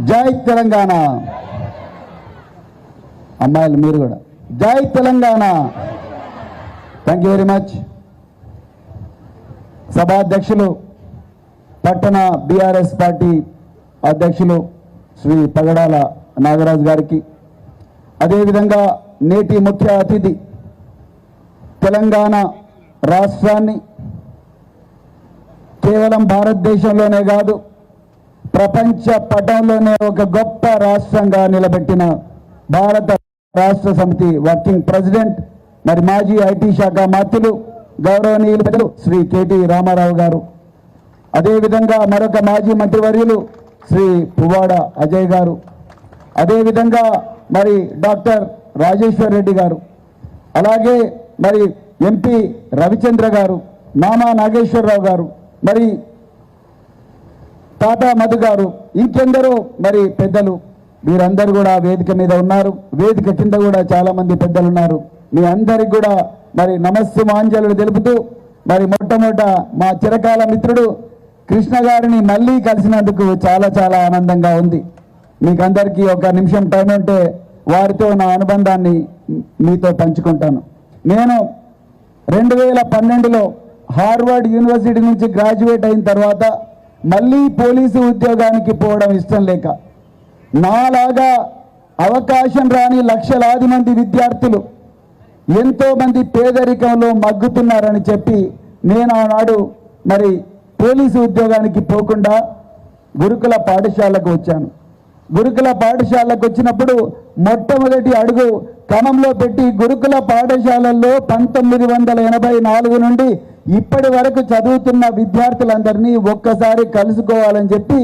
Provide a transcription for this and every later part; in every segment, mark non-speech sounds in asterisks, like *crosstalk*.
జై తెలంగాణ. అమ్మాయిలు మీరు కూడా. జై Telangana. Thank you very much సభాధ్యక్షులు పట్టణ బీఆర్ఎస్ పార్టీ అధ్యక్షులు శ్రీ పగడాల నాగరాజు గారికి. అదేవిధంగా నేటి ముఖ్య అతిథి తెలంగాణ రాష్ట్రాన్ని కేవలం భారతదేశంలోనే కాదు ప్రపంచ పటంలోనే ఒక గొప్ప రాష్ట్రంగా నిలబెట్టిన భారత రాష్ట్ర సమితి వర్కింగ్ ప్రెసిడెంట్ మరి మాజీ ఐటీ శాఖ మంత్రులు గౌరవనీయులు పెద్దలు శ్రీ కేటీ రామారావు గారు. అదేవిధంగా మరొక మాజీ మంత్రివర్యులు శ్రీ పువ్వాడ అజయ్ గారు. అదేవిధంగా మరి డాక్టర్ రాజేశ్వర్ రెడ్డి గారు. అలాగే మరి ఎంపీ రవిచంద్ర గారు నామా నాగేశ్వరరావు గారు. మరి తాతా మధు గారు ఇంకెందరో మరి పెద్దలు. మీరందరూ కూడా వేదిక మీద ఉన్నారు. వేదిక కింద కూడా చాలా మంది పెద్దలు ఉన్నారు మీ అందరికి కూడా మరి నమస్సు మాంజలు తెలుపుతూ మరి మొట్టమొదట మా చిరకాల మిత్రుడు కృష్ణ గారిని మళ్ళీ కలిసినందుకు చాలా చాలా ఆనందంగా ఉంది. మీకు అందరికీ ఒక నిమిషం టైం ఉంటే వారితో నా అనుబంధాన్ని మీతో పంచుకుంటాను. నేను రెండు వేల పన్నెండులో హార్వర్డ్ యూనివర్సిటీ నుంచి గ్రాడ్యుయేట్ అయిన తర్వాత మళ్ళీ పోలీసు ఉద్యోగానికి పోవడం ఇష్టం లేక నాలాగా అవకాశం రాని లక్షలాది మంది విద్యార్థులు ఎంతోమంది పేదరికంలో మగ్గుతున్నారని చెప్పి నేను ఆనాడు మరి పోలీసు ఉద్యోగానికి పోకుండా గురుకుల పాఠశాలకు వచ్చాను. గురుకుల పాఠశాలకు వచ్చినప్పుడు మొట్టమొదటి అడుగు క్రమంలో పెట్టి గురుకుల పాఠశాలల్లో పంతొమ్మిది వందల ఎనభై నాలుగు నుండి ఇప్పటి వరకు చదువుతున్న విద్యార్థులందరినీ ఒక్కసారి కలుసుకోవాలని చెప్పి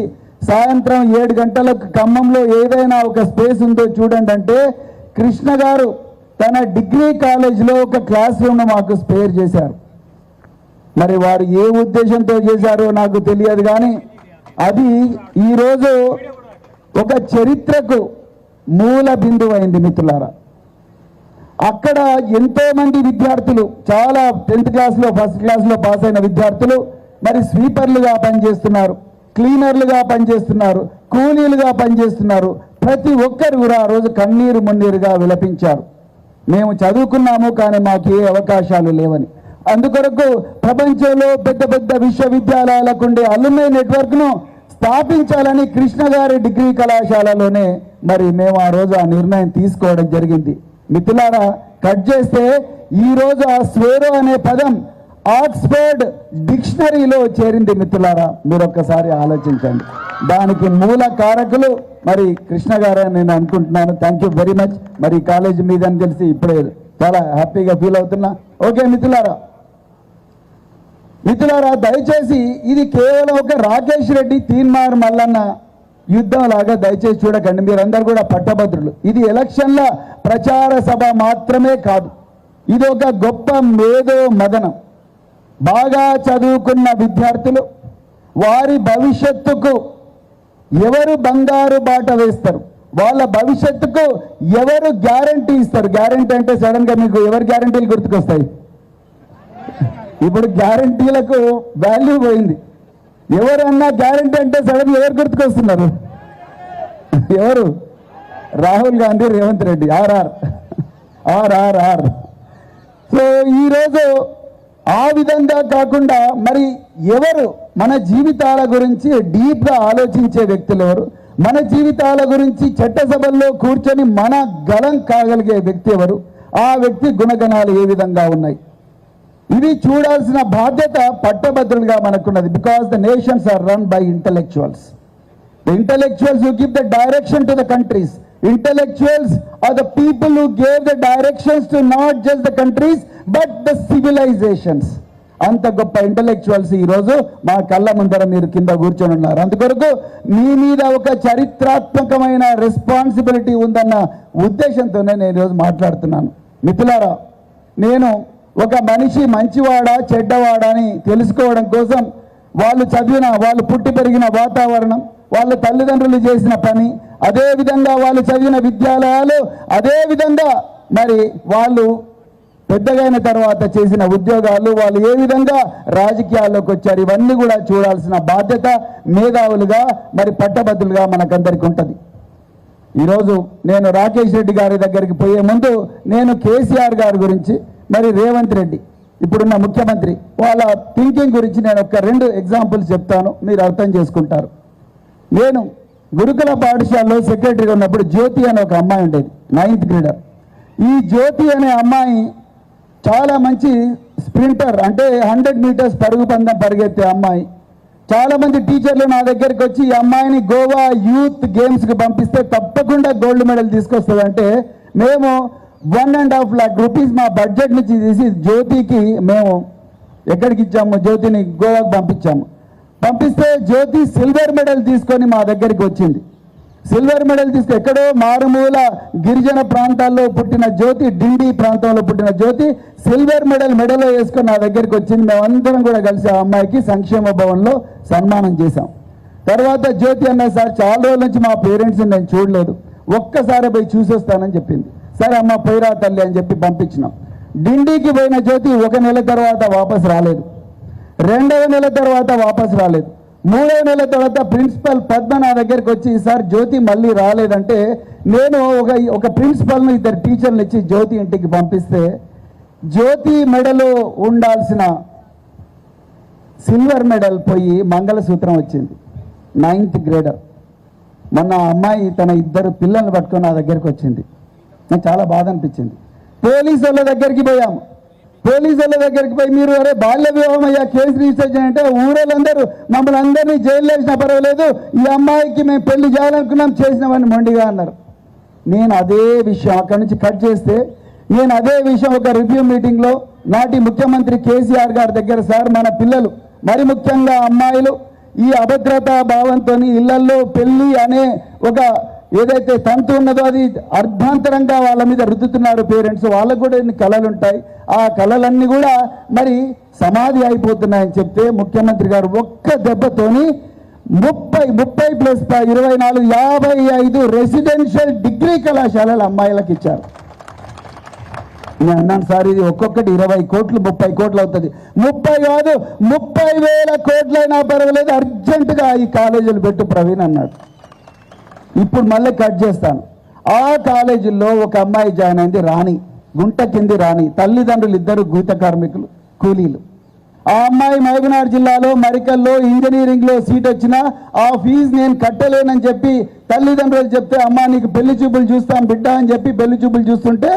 సాయంత్రం ఏడు గంటలకు ఖమ్మంలో ఏదైనా ఒక స్పేస్ ఉందో చూడండి అంటే కృష్ణ గారు తన డిగ్రీ కాలేజీలో ఒక క్లాస్ రూమ్ను మాకు స్పేర్ చేశారు. మరి వారు ఏ ఉద్దేశంతో చేశారో నాకు తెలియదు కానీ అది ఈరోజు ఒక చరిత్రకు మూల బిందువు అయింది మిత్రులారా. అక్కడ ఎంతో మంది విద్యార్థులు చాలా టెన్త్ క్లాస్లో ఫస్ట్ క్లాస్లో పాస్ అయిన విద్యార్థులు మరి స్వీపర్లుగా పనిచేస్తున్నారు క్లీనర్లుగా పనిచేస్తున్నారు కూలీలుగా పనిచేస్తున్నారు. ప్రతి ఒక్కరు కూడా ఆ రోజు కన్నీరు మున్నీరుగా విలపించారు. మేము చదువుకున్నాము కానీ మాకు ఏ అవకాశాలు లేవని. అందుకొరకు ప్రపంచంలో పెద్ద పెద్ద విశ్వవిద్యాలయాలకు ఉండే అలుమై నెట్వర్క్ను స్థాపించాలని కృష్ణగారి డిగ్రీ కళాశాలలోనే మరి మేము ఆ రోజు ఆ నిర్ణయం తీసుకోవడం జరిగింది. మిత్రులారా కట్ చేస్తే ఈరోజు ఆ స్వేరో అనే పదం ఆక్స్ఫర్డ్ డిక్షనరీలో చేరింది మిత్రులారా. మీరు ఒక్కసారి ఆలోచించండి. దానికి మూల కారకులు మరి కృష్ణ గారే నేను అనుకుంటున్నాను. థ్యాంక్ యూ వెరీ మచ్ మరి కాలేజీ మీద అని తెలిసి ఇప్పుడే చాలా హ్యాపీగా ఫీల్ అవుతున్నా. ఓకే మిత్రులారా. మిత్రులారా దయచేసి ఇది కేవలం ఒక రాకేష్ రెడ్డి తీన్మార్ మల్లన్న యుద్ధం లాగా దయచేసి చూడకండి. మీరందరూ కూడా పట్టభద్రులు. ఇది ఎలక్షన్ల ప్రచార సభ మాత్రమే కాదు. ఇది ఒక గొప్ప మేధో మదనం. బాగా చదువుకున్న విద్యార్థులు వారి భవిష్యత్తుకు ఎవరు బంగారు బాట వేస్తారు? వాళ్ళ భవిష్యత్తుకు ఎవరు గ్యారంటీ ఇస్తారు? గ్యారంటీ అంటే సడన్గా మీకు ఎవరు గ్యారంటీలు గుర్తుకొస్తాయి? ఇప్పుడు గ్యారంటీలకు వాల్యూ పోయింది. ఎవరన్నా గ్యారంటీ అంటే సడన్ ఎవరు గుర్తుకొస్తున్నారు? ఎవరు? Rahul Gandhi Revanth Reddy. RR. RRR so ఈరోజు ఆ విధంగా కాకుండా మరి ఎవరు మన జీవితాల గురించి డీప్గా ఆలోచించే వ్యక్తులు ఎవరు? మన జీవితాల గురించి చట్టసభల్లో కూర్చొని మన గలం కాగలిగే వ్యక్తి ఎవరు? ఆ వ్యక్తి గుణగణాలు ఏ విధంగా ఉన్నాయి? ఇది చూడాల్సిన బాధ్యత పట్టభద్రులుగా మనకున్నది because the nations are run by intellectuals the intellectuals who give the direction to the countries intellectuals are the people who gave the directions to not just the countries but the civilizations అంత గొప్ప intellectuals ఈరోజు మా కళ్ళ ముందర మీరు కింద కూర్చొని ఉన్నారు. అందుకొరకు మీ మీద ఒక చరిత్రాత్మకమైన రెస్పాన్సిబిలిటీ ఉందన్న ఉద్దేశంతోనే నేను ఈరోజు మాట్లాడుతున్నాను. మిత్రులారా నేను ఒక మనిషి మంచివాడా చెడ్డవాడా అని తెలుసుకోవడం కోసం వాళ్ళు చదివిన వాళ్ళు పుట్టి పెరిగిన వాతావరణం వాళ్ళ తల్లిదండ్రులు చేసిన పని అదే విధంగా వాళ్ళు చదివిన విద్యాలయాలు అదే విధంగా మరి వాళ్ళు పెద్దగైన తర్వాత చేసిన ఉద్యోగాలు వాళ్ళు ఏ విధంగా రాజకీయాల్లోకి వచ్చారు ఇవన్నీ కూడా చూడాల్సిన బాధ్యత మేధావులుగా మరి పట్టభద్రులుగా మనకందరికీ ఉంటుంది. ఈరోజు నేను రాకేష్ రెడ్డి గారి దగ్గరికి పోయే ముందు నేను కేసీఆర్ గారి గురించి మరి రేవంత్ రెడ్డి ఇప్పుడున్న ముఖ్యమంత్రి వాళ్ళ థింకింగ్ గురించి నేను ఒక రెండు ఎగ్జాంపుల్స్ చెప్తాను మీరు అర్థం చేసుకుంటారు. నేను గురుకుల పాఠశాలలో సెక్రటరీగా ఉన్నప్పుడు జ్యోతి అనే ఒక అమ్మాయి ఉండేది నైన్త్ గ్రేడర్ ఈ జ్యోతి అనే అమ్మాయి చాలా మంచి స్ప్రింటర్ అంటే హండ్రెడ్ మీటర్స్ పరుగు పందం పరిగెత్తే అమ్మాయి. చాలా మంది టీచర్లు నా దగ్గరికి వచ్చి ఈ అమ్మాయిని గోవా యూత్ గేమ్స్కి పంపిస్తే తప్పకుండా గోల్డ్ మెడల్ తీసుకొస్తుంది అంటే మేము one and half lakh rupees మా బడ్జెట్ నుంచి తీసి జ్యోతికి మేము ఎక్కడికి ఇచ్చాము జ్యోతిని గోవాకు పంపించాము. పంపిస్తే జ్యోతి సిల్వర్ మెడల్ తీసుకొని మా దగ్గరికి వచ్చింది. సిల్వర్ మెడల్ తీసుకు ఎక్కడో మారుమూల గిరిజన ప్రాంతాల్లో పుట్టిన జ్యోతి డిండి ప్రాంతంలో పుట్టిన జ్యోతి సిల్వర్ మెడల్ మెడలో వేసుకొని నా దగ్గరికి వచ్చింది. మేమందరం కూడా కలిసి ఆ అమ్మాయికి సంక్షేమ భవన్లో సన్మానం చేశాం. తర్వాత జ్యోతి అన్న సార్ చాలా రోజుల నుంచి మా పేరెంట్స్ని నేను చూడలేదు. ఒక్కసారి పోయి చూసొస్తానని చెప్పింది. సరే అమ్మ పోయిరా తల్లి అని చెప్పి పంపించినాం. డిండికి పోయిన జ్యోతి ఒక నెల తర్వాత వాపస్ రాలేదు. రెండవ నెల తర్వాత వాపస్ రాలేదు. మూడవ నెల తర్వాత ప్రిన్సిపల్ పద్మ నా దగ్గరికి వచ్చి సార్ జ్యోతి మళ్ళీ రాలేదంటే నేను ఒక ఒక ప్రిన్సిపల్ను ఇద్దరు టీచర్లు ఇచ్చి జ్యోతి ఇంటికి పంపిస్తే జ్యోతి మెడలో ఉండాల్సిన సిల్వర్ మెడల్ పోయి మంగళసూత్రం వచ్చింది. Ninth grader. మొన్న అమ్మాయి తన ఇద్దరు పిల్లల్ని పట్టుకొని నా దగ్గరికి వచ్చింది. నాకు చాలా బాధ అనిపించింది. పోలీసు వాళ్ళ దగ్గరికి పోయాము. పోలీసు వాళ్ళ దగ్గరికి పోయి మీరు అరే బాల్య వివాహం అయ్యా కేసు రిజిస్టర్ చేయంటే ఊరోళ్ళందరూ మమ్మల్ని అందరినీ జైల్లో వేసినా పర్వాలేదు ఈ అమ్మాయికి మేము పెళ్ళి చేయాలనుకున్నాం చేసినామని మొండిగా అన్నారు. నేను అదే విషయం అక్కడి నుంచి కట్ చేస్తే నేను అదే విషయం ఒక రివ్యూ మీటింగ్లో నాటి ముఖ్యమంత్రి కేసీఆర్ గారి దగ్గర సార్ మన పిల్లలు మరి ముఖ్యంగా అమ్మాయిలు ఈ అభద్రతా భావంతో ఇళ్ళల్లో పెళ్ళి అనే ఒక ఏదైతే తంతు ఉన్నదో అది అర్ధాంతరంగా వాళ్ళ మీద రుద్దుతున్నారు పేరెంట్స్ వాళ్ళకు కూడా ఎన్ని కళలు ఉంటాయి. ఆ కళలన్నీ కూడా మరి సమాధి అయిపోతున్నాయని చెప్తే ముఖ్యమంత్రి గారు ఒక్క దెబ్బతోని ముప్పై ముప్పై ప్లస్ ఇరవై నాలుగు యాభై ఐదు రెసిడెన్షియల్ డిగ్రీ కళాశాలలు అమ్మాయిలకు ఇచ్చారు. నేను అన్నాను సార్ ఇది ఒక్కొక్కటి ఇరవై కోట్లు ముప్పై కోట్లు అవుతుంది. ముప్పై కాదు ముప్పై వేల కోట్లైనా పర్వాలేదు అర్జెంటుగా ఈ కాలేజీలు పెట్టు ప్రవీణ్ అన్నాడు. ఇప్పుడు మళ్ళీ కట్ చేస్తాను. ఆ కాలేజీలో ఒక అమ్మాయి జాయిన్ అయింది రాణి. గుంట కింది రాణి. తల్లిదండ్రులు ఇద్దరు గీత కార్మికులు కూలీలు. ఆ అమ్మాయి మహబూబ్నగర్ జిల్లాలో మరికల్లో ఇంజనీరింగ్లో సీట్ వచ్చినా ఆ ఫీజు నేను కట్టలేనని చెప్పి తల్లిదండ్రులు చెప్తే అమ్మా నీకు పెళ్ళి చూపులు చూస్తాం బిడ్డ అని చెప్పి పెళ్ళి చూపులు చూస్తుంటే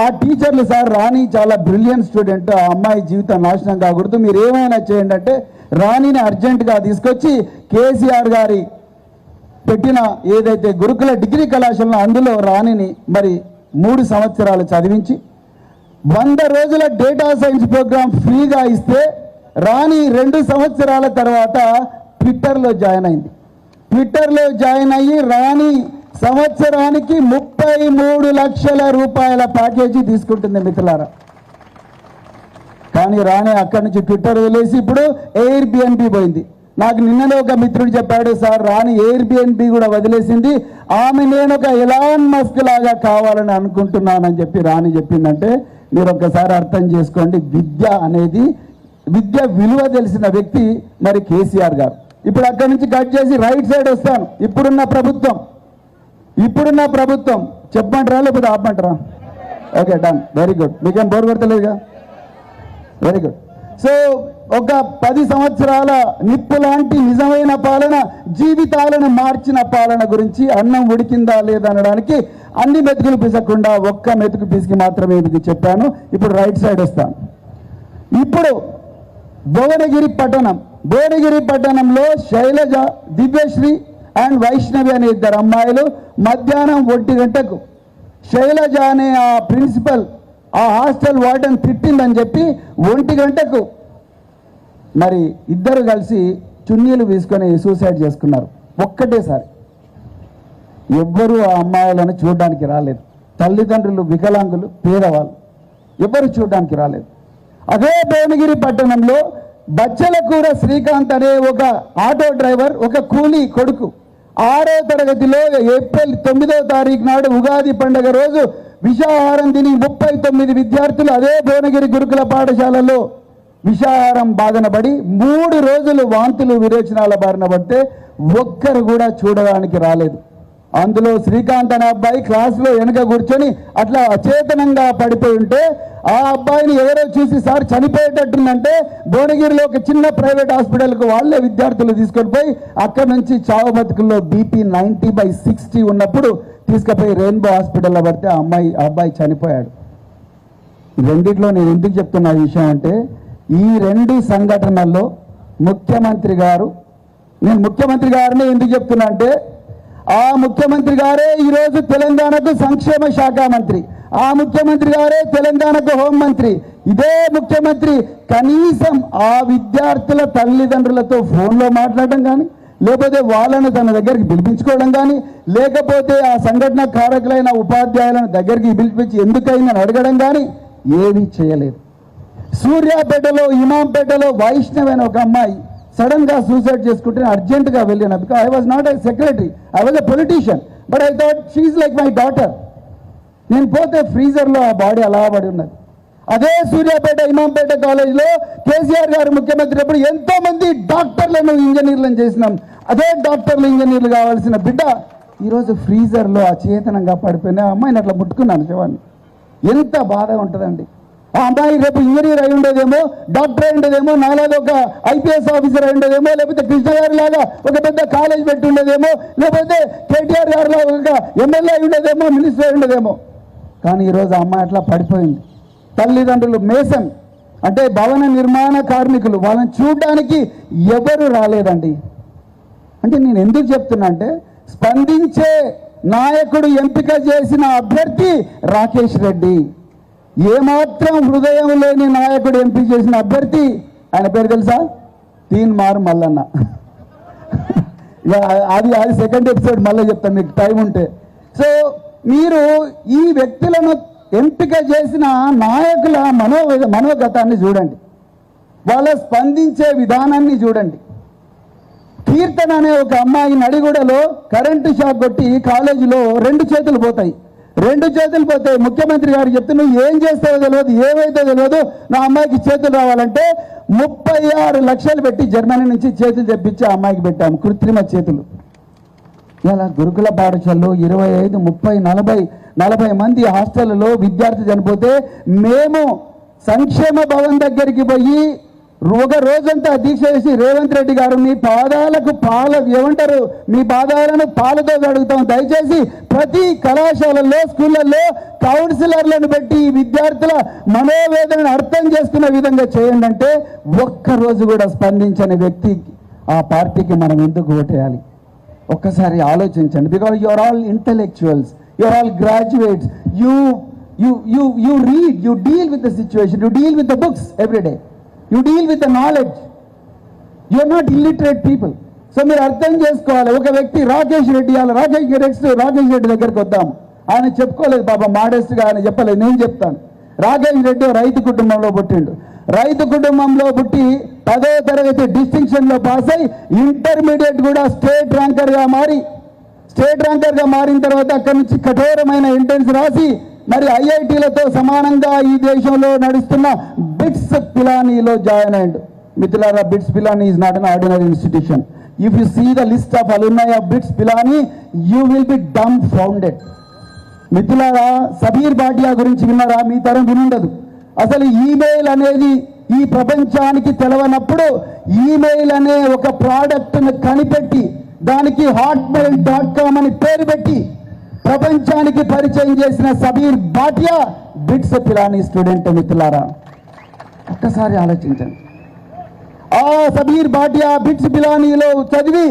ఆ టీచర్లు సార్ రాణి చాలా బ్రిలియంట్ స్టూడెంట్. ఆ అమ్మాయి జీవితం నాశనం కాకూడదు. మీరు ఏమైనా చేయండి అంటే రాణిని అర్జెంటుగా తీసుకొచ్చి కేసీఆర్ గారి పెట్టిన ఏదైతే గురుకుల డిగ్రీ కళాశాలలో అందులో రాణిని మరి మూడు సంవత్సరాలు చదివించి వంద రోజుల డేటా సైన్స్ ప్రోగ్రామ్ ఫ్రీగా ఇస్తే రాణి రెండు సంవత్సరాల తర్వాత ట్విట్టర్లో జాయిన్ అయింది. ట్విట్టర్లో జాయిన్ అయ్యి రాణి సంవత్సరానికి ముప్పై మూడు లక్షల రూపాయల ప్యాకేజీ తీసుకుంటుంది మిత్రులారా. కానీ రాణి అక్కడి నుంచి ట్విట్టర్ వదిలేసి ఇప్పుడు ఎయిర్ బిఎన్బి పోయింది. నాకు నిన్ననే ఒక మిత్రుడు చెప్పాడు సార్ రాణి ఎయిర్బిఎన్బి కూడా వదిలేసింది. ఆమె నేను ఒక ఎలాన్ మస్క్ లాగా కావాలని అనుకుంటున్నానని చెప్పి రాణి చెప్పిందంటే మీరు ఒక్కసారి అర్థం చేసుకోండి. విద్య అనేది విద్య విలువ తెలిసిన వ్యక్తి మరి కేసీఆర్ గారు. ఇప్పుడు అక్కడి నుంచి కట్ చేసి రైట్ సైడ్ వస్తాను. ఇప్పుడున్న ప్రభుత్వం ఇప్పుడున్న ప్రభుత్వం. చెప్పమంటారా లేకపోతే ఆపమంటారా? Okay done. వెరీ గుడ్ మీకేం బోర్ కొడతలేదుగా? వెరీ గుడ్ సో ఒక పది సంవత్సరాల నిప్పు లాంటి నిజమైన పాలన జీవితాలను మార్చిన పాలన గురించి అన్నం ఉడికిందా లేదా అనడానికి అన్ని మెతుకులు పిసకుండా ఒక్క మెతుకు పిసికి మాత్రమే మీకు చెప్పాను. ఇప్పుడు రైట్ సైడ్ వస్తాను ఇప్పుడు భువనగిరి పట్టణం. భువనగిరి పట్టణంలో శైలజ దివ్యశ్రీ అండ్ వైష్ణవి అనే ఇద్దరు అమ్మాయిలు మధ్యాహ్నం ఒంటి గంటకు శైలజ అనే ఆ ప్రిన్సిపల్ ఆ హాస్టల్ వార్డెన్ తిట్టిందని చెప్పి ఒంటి గంటకు మరి ఇద్దరు కలిసి చున్నీలు తీసుకొని సూసైడ్ చేసుకున్నారు. ఒక్కటేసారి. ఎవ్వరూ ఆ అమ్మాయిలను చూడడానికి రాలేదు. తల్లిదండ్రులు వికలాంగులు పేదవాళ్ళు ఎవరు చూడడానికి రాలేదు. అదే భువనగిరి పట్టణంలో బచ్చలకూర శ్రీకాంత్ అనే ఒక ఆటో డ్రైవర్ ఒక కూలీ కొడుకు ఆరో తరగతిలో ఏప్రిల్ తొమ్మిదో తారీఖు నాడు ఉగాది పండుగ రోజు విషాహారం తిని ముప్పై తొమ్మిది విద్యార్థులు అదే భువనగిరి గురుకుల పాఠశాలలో విషాహారం బాధన పడి మూడు రోజులు వాంతులు విరేచనాల బారిన పడితే ఒక్కరు కూడా చూడడానికి రాలేదు. అందులో శ్రీకాంత్ అనే అబ్బాయి క్లాసులో వెనుక కూర్చొని అట్లా అచేతనంగా పడిపోయి ఉంటే ఆ అబ్బాయిని ఎవరో చూసి సార్ చనిపోయేటట్టుందంటే భువనగిరిలో ఒక చిన్న ప్రైవేట్ హాస్పిటల్కు వాళ్ళే విద్యార్థులు తీసుకొని పోయి అక్కడ నుంచి చావు బతుకుల్లో బీపీ నైంటీ బై సిక్స్టీ ఉన్నప్పుడు తీసుకుపోయి రెయిన్బో హాస్పిటల్లో పడితే ఆ అమ్మాయి ఆ అబ్బాయి చనిపోయాడు. రెండిట్లో నేను ఎందుకు చెప్తున్నా ఈ విషయం అంటే ఈ రెండు సంఘటనల్లో ముఖ్యమంత్రి గారు నేను ముఖ్యమంత్రి గారిని ఎందుకు చెప్తున్నా అంటే ఆ ముఖ్యమంత్రి గారే ఈరోజు తెలంగాణకు సంక్షేమ శాఖ మంత్రి. ఆ ముఖ్యమంత్రి గారే తెలంగాణకు హోంమంత్రి ఇదే ముఖ్యమంత్రి కనీసం ఆ విద్యార్థుల తల్లిదండ్రులతో ఫోన్లో మాట్లాడడం కానీ లేకపోతే వాళ్ళను తన దగ్గరికి పిలిపించుకోవడం కానీ లేకపోతే ఆ సంఘటన కారకులైన ఉపాధ్యాయులను దగ్గరికి పిలిపించి ఎందుకైందని అడగడం కానీ ఏమీ చేయలేదు. సూర్యాపేటలో ఇమాంపేటలో వైష్ణవ్ అనే ఒక అమ్మాయి సడన్గా సూసైడ్ చేసుకుంటే అర్జెంట్గా వెళ్ళాను because I was not a secretary I was a politician but I thought she's like my daughter నేను పోతే ఫ్రీజర్లో ఆ బాడీ అలా పడి ఉన్నది. అదే సూర్యాపేట ఇమాంపేట కాలేజీలో కేసీఆర్ గారు ముఖ్యమంత్రి అప్పుడు ఎంతో మంది డాక్టర్లను ఇంజనీర్లను చేసినాం. అదే డాక్టర్లు ఇంజనీర్లు కావాల్సిన బిడ్డ ఈరోజు ఫ్రీజర్లో అచేతనంగా పడిపోయిన అమ్మాయిని అట్లా ముట్టుకున్నాను శవాన్ని ఎంత బాధ ఉంటుందండి. ఆ అమ్మాయి రేపు ఇంజనీర్ అయి ఉండేదేమో డాక్టర్ అయి ఉండేదేమో నాలాగా ఒక ఐపీఎస్ ఆఫీసర్ అయి ఉండేదేమో లేకపోతే కృష్ణ గారి లాగా ఒక పెద్ద కాలేజ్ పెట్టి ఉండేదేమో లేకపోతే కేటీఆర్ గారి లాగా ఒక ఎమ్మెల్యే అయి ఉండేదేమో మినిస్టర్ అయి ఉండేదేమో. కానీ ఈరోజు అమ్మాయి అట్లా పడిపోయింది. తల్లిదండ్రులు మేసన్ అంటే భవన నిర్మాణ కార్మికులు వాళ్ళని చూడడానికి ఎవరు రాలేదండి. అంటే నేను ఎందుకు చెప్తున్నా అంటే స్పందించే నాయకుడు ఎంపిక చేసిన అభ్యర్థి రాకేష్ రెడ్డి. ఏమాత్రం హృదయం లేని నాయకుడు ఎంపిక చేసిన అభ్యర్థి ఆయన పేరు తెలుసా? తీన్ మారు మల్లన్న. ఇక అది అది సెకండ్ ఎపిసోడ్ మళ్ళీ చెప్తాను మీకు టైం ఉంటే. సో మీరు ఈ వ్యక్తులను ఎంపిక చేసిన నాయకుల మనో మనోగతాన్ని చూడండి. వాళ్ళ స్పందించే విధానాన్ని చూడండి. కీర్తన అనే ఒక అమ్మాయి నడిగూడలో కరెంటు షాక్ కొట్టి కాలేజీలో రెండు చేతులు పోతాయి. రెండు చేతులు పోతాయి ముఖ్యమంత్రి గారు చెప్తే నువ్వు ఏం చేస్తావో తెలియదు ఏమైతే తెలియదు నా అమ్మాయికి చేతులు రావాలంటే ముప్పై ఆరు లక్షలు పెట్టి జర్మనీ నుంచి చేతులు తెప్పించి ఆ అమ్మాయికి పెట్టాము కృత్రిమ చేతులు. ఇలా గురుకుల పాఠశాలలో ఇరవై ఐదు ముప్పై నలభై నలభై మంది హాస్టళ్ళలో విద్యార్థి చనిపోతే మేము సంక్షేమ భవన్ దగ్గరికి పోయి ఒక రోజంతా దీక్ష రేవంత్ రెడ్డి గారు మీ పాదాలకు పాల ఏమంటారు మీ పాదాలను పాలతో కడుగుతాం. దయచేసి ప్రతి కళాశాలల్లో స్కూళ్ళల్లో కౌన్సిలర్లను పెట్టి విద్యార్థుల మనోవేదనను అర్థం చేసుకునే విధంగా చేయండి అంటే ఒక్కరోజు కూడా స్పందించని వ్యక్తి ఆ పార్టీకి మనం ఎందుకు ఓటేయాలి? ఒక్కసారి ఆలోచించండి. Because you are all intellectuals you are all graduates you you you you read you deal with the situation you deal with the books everyday you deal with the knowledge you are not illiterate people so మీరు అర్థం చేసుకోవాలి. ఒక వ్యక్తి రాకేష్ రెడ్డి అలా Rakesh next Rakesh Reddy దగ్గరికి వద్దాం. ఆయన చెప్పుకోలేదు పాప మాడెస్ట్గా ఆయన చెప్పలేదు. నేను చెప్తాను. రాకేష్ రెడ్డి రైతు కుటుంబంలో పుట్టిండు. రైతు కుటుంబంలో పుట్టి పదో తరగతి డిస్టింక్షన్లో పాస్ అయి ఇంటర్మీడియట్ కూడా స్టేట్ ర్యాంకర్గా మారి స్టేట్ ర్యాంకర్గా మారిన తర్వాత అక్కడి నుంచి కఠోరమైన ఎంట్రన్స్ రాసి మరి ఐఐటీలతో సమానంగా ఈ దేశంలో నడుస్తున్న బిట్స్ పిలానీలో జాయిన్ అయ్యాడు. మిథులారా BITS Pilani is not an ordinary institution if you see the list of alumni of BITS Pilani you will be dumbfounded మిత్రులారా సబీర్ భాటియా గురించి విన్నారా? మీ తరం వినుండదు. అసలు ఈమెయిల్ అనేది ఈ ప్రపంచానికి తెలవనప్పుడు ఈమెయిల్ అనే ఒక ప్రోడక్ట్ను కనిపెట్టి దానికి హాట్మెయిల్ డాట్ కామ్ అని పేరు పెట్టి ప్రపంచానికి పరిచయం చేసిన సబీర్ భాటియా బిట్స్ పిలానీ స్టూడెంట్ మిత్రులారా ఒక్కసారి ఆలోచించండి. ఆ సబీర్ భాటియా బిట్స్ బిలానీలో చదివి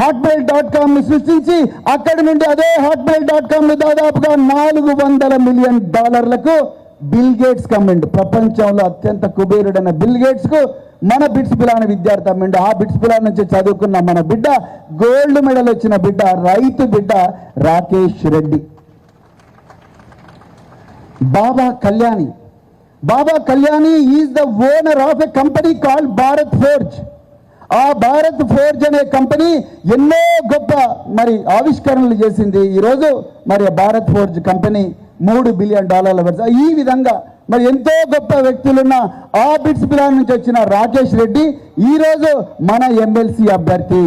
హాట్మెయిల్ డాట్ కామ్ను సృష్టించి అక్కడి నుండి అదే హాట్మెయిల్ డాట్ కామ్ను దాదాపుగా నాలుగు వందల మిలియన్ డాలర్లకు బిల్ గేట్స్ కమ్మిండు ప్రపంచంలో అత్యంత కుబేరుడైన బిల్ గేట్స్కు మన బిట్స్ పిలాని విద్యార్థి అమ్మిండు. ఆ బిట్స్ పిలాన్ నుంచి చదువుకున్న మన బిడ్డ గోల్డ్ మెడల్ వచ్చిన బిడ్డ రైతు బిడ్డ Rakesh Reddy. Baba Kalyani. Baba Kalyani is the owner of a company called Bharat Forge ఆ భారత్ ఫోర్జ్ అనే కంపెనీ ఎన్నో గొప్ప మరి ఆవిష్కరణలు చేసింది. ఈరోజు మరి భారత్ ఫోర్జ్ కంపెనీ మూడు బిలియన్ డాలర్ల పెడతా ఈ విధంగా మరి ఎంతో గొప్ప వ్యక్తులున్న ఆ బిట్స్ ప్లాన్ నుంచి వచ్చిన రాకేష్ రెడ్డి ఈరోజు మన ఎమ్మెల్సీ అభ్యర్థి.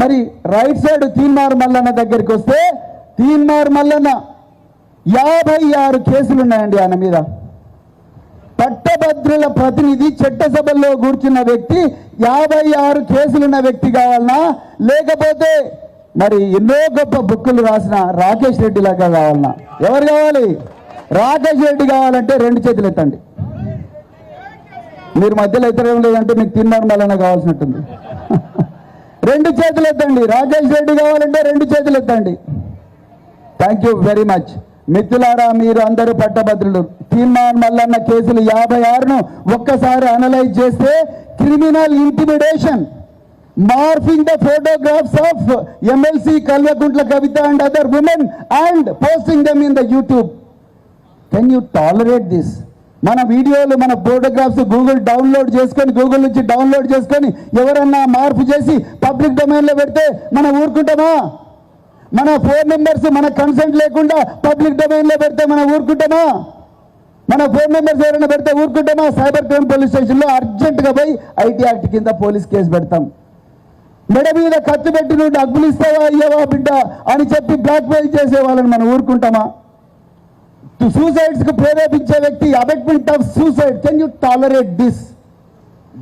మరి రైట్ సైడ్ తీన్మార్ మల్లన్న దగ్గరికి వస్తే తీన్మార్ మల్లన్న యాభై ఆరు కేసులు ఉన్నాయండి ఆయన మీద. పట్టభద్రుల ప్రతినిధి చట్టసభల్లో కూర్చున్న వ్యక్తి యాభై ఆరు కేసులున్న వ్యక్తి కావాలనా లేకపోతే మరి ఎన్నో గొప్ప బుక్కులు రాసిన రాకేష్ రెడ్డి లాగా కావాలన్నా. ఎవరు కావాలి? రాకేష్ రెడ్డి కావాలంటే రెండు చేతులు ఎత్తండి. మీరు మధ్యలో ఎత్తడం లేదంటే మీకు తిన్నారు మళ్ళీ కావాల్సినట్టుంది. *laughs* రెండు చేతులు ఎత్తండి. రాకేష్ రెడ్డి కావాలంటే రెండు చేతులు ఎత్తండి. థ్యాంక్ యూ వెరీ మచ్ మిత్రులారా మీరు అందరూ పట్టభద్రులు. తీర్మాన్ మల్లన్న కేసులు యాభై ఆరును ఒక్కసారి అనలైజ్ చేస్తే criminal intimidation morphing the photographs of MLC Kalvakuntla Kavitha and other women and posting them in the YouTube can you tolerate this మన వీడియోలు మన ఫోటోగ్రాఫ్స్ గూగుల్ డౌన్లోడ్ చేసుకొని గూగుల్ నుంచి డౌన్లోడ్ చేసుకొని ఎవరన్నా మార్పు చేసి పబ్లిక్ డొమైన్లో పెడితే మనం ఊరుకుంటామా? మన ఫోన్ నెంబర్స్ మన కన్సెంట్ లేకుండా పబ్లిక్ డొమైన్లో పెడితే మనం ఊరుకుంటామా? మన ఫోన్ నెంబర్స్ ఎవరైనా పెడితే ఊరుకుంటామా? సైబర్ క్రైమ్ పోలీస్ స్టేషన్లో అర్జెంటుగా పోయి ఐటీ యాక్ట్ కింద పోలీస్ కేసు పెడతాం. మెడ మీద కత్తి పెట్టి నువ్వు డబ్బులు ఇస్తావా ఇయ్యవా బిడ్డ అని చెప్పి బ్లాక్మెయిల్ చేసే వాళ్ళని మనం ఊరుకుంటామా సూసైడ్స్కు ప్రేరేపించే వ్యక్తి abetment of suicide can you tolerate this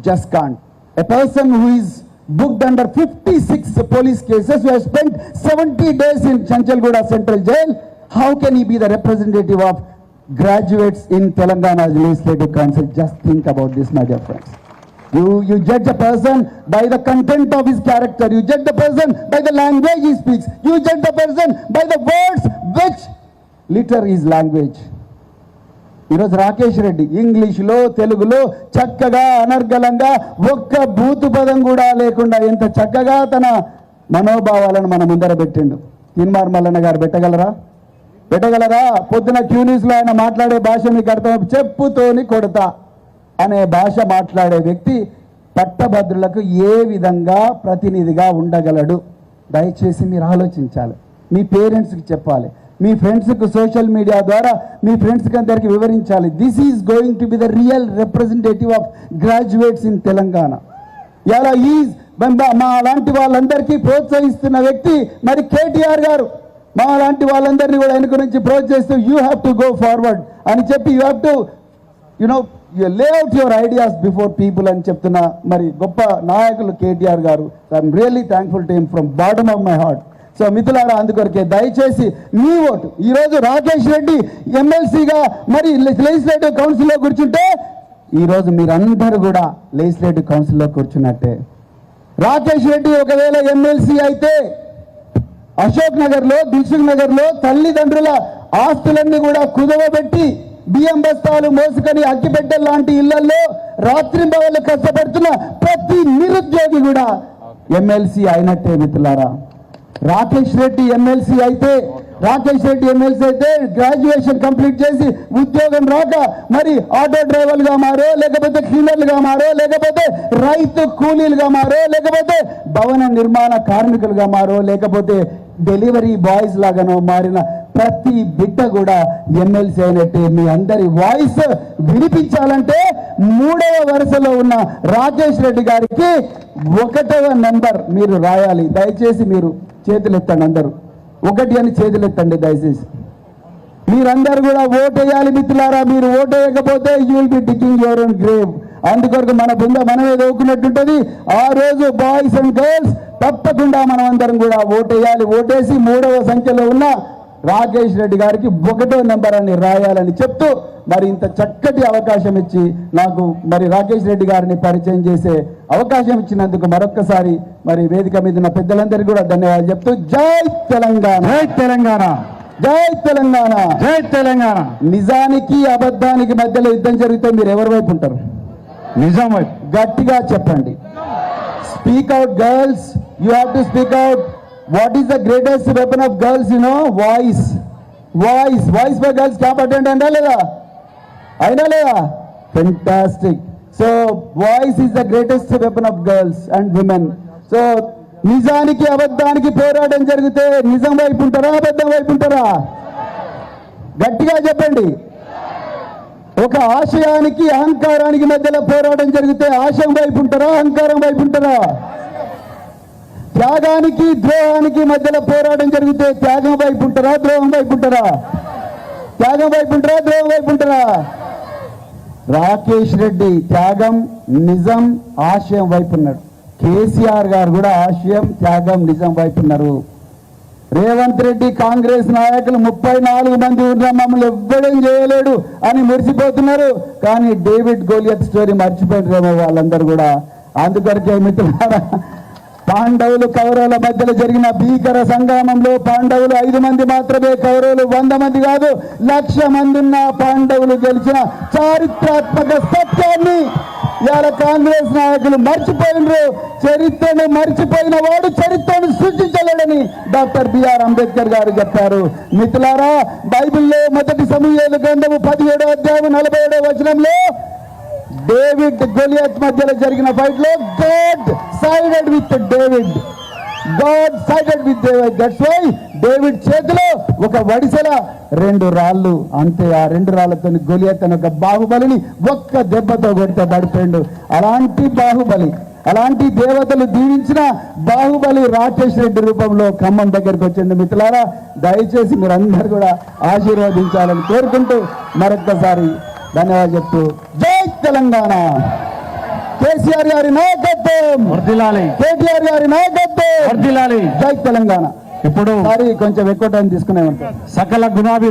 just can't. A person who is booked under 56 police cases, who has spent 70 days in Chanchalgoda Central Jail, how can he be the representative of graduates in Telangana Legislative Council? Just think about this, my dear friends. You, you judge a person by the content of his character. You judge the person by the language he speaks. You judge the person by the words which litter his language. ఈరోజు రాకేష్ రెడ్డి ఇంగ్లీష్లో తెలుగులో చక్కగా అనర్గలంగా ఒక్క బూతు పదం కూడా లేకుండా ఎంత చక్కగా తన మనోభావాలను మన ముందర పెట్టిండు తిన్మార్ మల్లన్న గారు పెట్టగలరా పెట్టగలరా పొద్దున క్యూనిస్లో ఆయన మాట్లాడే భాష మీకు అర్థం చెప్పుతోని కొడతా అనే భాష మాట్లాడే వ్యక్తి పట్టభద్రులకు ఏ విధంగా ప్రతినిధిగా ఉండగలడు? దయచేసి మీరు ఆలోచించాలి. మీ పేరెంట్స్కి చెప్పాలి. మీ ఫ్రెండ్స్కి సోషల్ మీడియా ద్వారా మీ ఫ్రెండ్స్కి అందరికి వివరించాలి. This is going to be the real representative of graduates in Telangana ఎలా ఈజ్ మా లాంటి వాళ్ళందరికీ ప్రోత్సహిస్తున్న వ్యక్తి మరి కేటీఆర్ గారు. మా లాంటి వాళ్ళందరినీ కూడా వెనుక నుంచి ప్రోత్సహిస్తూ you have to go forward అని చెప్పి you have to you know lay out your ideas before people అని చెప్తున్న. మరి గొప్ప నాయకులు కేటీఆర్ గారు I'm really thankful to him from bottom of my heart so మిథులారా అందుకొరకే దయచేసి మీ ఓటు. ఈరోజు రాకేష్ రెడ్డి ఎమ్మెల్సీగా మరి లెజిస్లేటివ్ కౌన్సిల్లో కూర్చుంటే ఈరోజు మీరందరూ కూడా లెజిస్లేటివ్ కౌన్సిల్లో కూర్చున్నట్టే. రాకేష్ రెడ్డి ఒకవేళ ఎమ్మెల్సీ అయితే అశోక్ నగర్లో దిల్సుఖ్ నగర్లో తల్లిదండ్రుల ఆస్తులన్నీ కూడా కుదవబెట్టి బియ్యం బస్తాలు మోసుకొని అగ్గిపెట్టె లాంటి ఇళ్ళలో రాత్రింబవళ్ళు కష్టపడుతున్న ప్రతి నిరుద్యోగి కూడా ఎమ్మెల్సీ అయినట్టే మిత్రులారా. రాకేష్ రెడ్డి ఎమ్మెల్సీ అయితే రాకేష్ రెడ్డి ఎమ్మెల్సీ అయితే గ్రాడ్యుయేషన్ కంప్లీట్ చేసి ఉద్యోగం రాక మరి ఆటో డ్రైవర్లుగా మారో లేకపోతే క్లీనర్లుగా మారో లేకపోతే రైతు కూలీలుగా మారో లేకపోతే భవన నిర్మాణ కార్మికులుగా మారో లేకపోతే డెలివరీ బాయ్స్ లాగానో మారిన ప్రతి బిడ్డ కూడా ఎమ్మెల్సీ అయినట్టే మీ అందరి వాయిస్ వినిపించాలంటే మూడవ వరుసలో ఉన్న రాకేష్ రెడ్డి గారికి ఒకటవ నెంబర్ మీరు రాయాలి. దయచేసి మీరు చేతులెత్తండి అందరూ. ఒకటి అని చేతులెత్తండి దయచేసి. మీరందరూ కూడా ఓటేయాలి మిత్రులారా. మీరు ఓటేయకపోతే you will be digging your own grave అందుకొరకు మన బృందం మనమే దోకున్నట్టుంటది. ఆ రోజు బాయ్స్ అండ్ గర్ల్స్ తప్పకుండా మనం అందరం కూడా ఓటేయాలి. ఓటేసి మూడవ సంఖ్యలో ఉన్న రాకేష్ రెడ్డి గారికి ఒకటో నెంబర్ అని రాయాలని చెప్తూ మరి ఇంత చక్కటి అవకాశం ఇచ్చి నాకు మరి రాకేష్ రెడ్డి గారిని పరిచయం చేసే అవకాశం ఇచ్చినందుకు మరొక్కసారి మరి వేదిక మీద ఉన్న పెద్దలందరికీ కూడా ధన్యవాదాలు చెప్తూ జై తెలంగాణ. జై తెలంగాణ. జై తెలంగాణ. జై తెలంగాణ. నిజానికి అబద్ధానికి మధ్యలో యుద్ధం జరిగితే మీరు ఎవరి వైపు ఉంటారు? నిజాం వైపు. గట్టిగా చెప్పండి. Speak out girls you have to speak out what is the greatest weapon of girls you know voice voice voice by girls camp attend అయినా లేదా? అయినా లేదా? Fantastic so voice is the greatest weapon of girls and women so నిజానికి అబద్ధానికి పోరాటం జరిగితే నిజం వైపు ఉంటారా? అబద్ధం వైపు ఉంటారా? గట్టిగా చెప్పండి. ఒక ఆశయానికి అహంకారానికి మధ్యలో పోరాటం జరిగితే ఆశయం వైపు ఉంటారా అహంకారం వైపు ఉంటారా? త్యాగానికి ద్రోహానికి మధ్యలో పోరాటం జరిగితే త్యాగం వైపు ఉంటారా ద్రోహం వైపు ఉంటారా? త్యాగం వైపు ఉంటారా ద్రోహం వైపు ఉంటారా? రాకేష్ రెడ్డి త్యాగం నిజం ఆశయం వైపు ఉన్నాడు కేసీఆర్ గారు కూడా ఆశయం త్యాగం నిజం వైపు ఉన్నారు. రేవంత్ రెడ్డి కాంగ్రెస్ నాయకులు ముప్పై నాలుగు మంది ఉన్న మమ్మల్ని ఎవ్వడం చేయలేడు అని మురిసిపోతున్నారు. కానీ డేవిడ్ గోలియత్ స్టోరీ మర్చిపోయినారేమో వాళ్ళందరూ కూడా. అందుకొరకే మిత్రులారా పాండవులు కౌరవుల మధ్యలో జరిగిన భీకర సంగ్రామంలో పాండవులు ఐదు మంది మాత్రమే కౌరవులు వంద మంది కాదు లక్ష మంది ఉన్న పాండవులు గెలిచిన చారిత్రాత్మక సత్యాన్ని ఇవాళ కాంగ్రెస్ నాయకులు మర్చిపోయినరు. చరిత్రను మర్చిపోయిన వాడు చరిత్రను సృష్టించలేడని డాక్టర్ బిఆర్ అంబేద్కర్ గారు చెప్పారు. మిత్రులారా బైబిల్లో మొదటి సమూహాలు గ్రంథము పదిహేడో అధ్యాయం నలభై ఏడో వచనంలో డేవిడ్ గొలియత్ మధ్యలో జరిగిన ఫైట్లో God sided with David God sided with David that's why David చేతిలో ఒక వడిసెల రెండు రాళ్ళు. అంతే ఆ రెండు రాళ్ళతో గొలియత్ అనే ఒక బాహుబలిని ఒక్క దెబ్బతో కొడితే పడిపోయిండు. అలాంటి బాహుబలి అలాంటి దేవతలు దీవించిన బాహుబలి రాకేష్ రెడ్డి రూపంలో ఖమ్మం దగ్గరికి వచ్చింది. మిత్రులారా దయచేసి మీరందరూ కూడా ఆశీర్వదించాలని కోరుకుంటూ మరొక్కసారి ధన్యవాదాలు చెప్తూ జై తెలంగాణ. కేసీఆర్ గారి నాయకత్వం. కేటీఆర్ గారి నాయకత్వం. జై తెలంగాణ. ఇప్పుడు సారి కొంచెం ఎక్కువ టైం తీసుకునే ఉంటాం సకల గుణాభి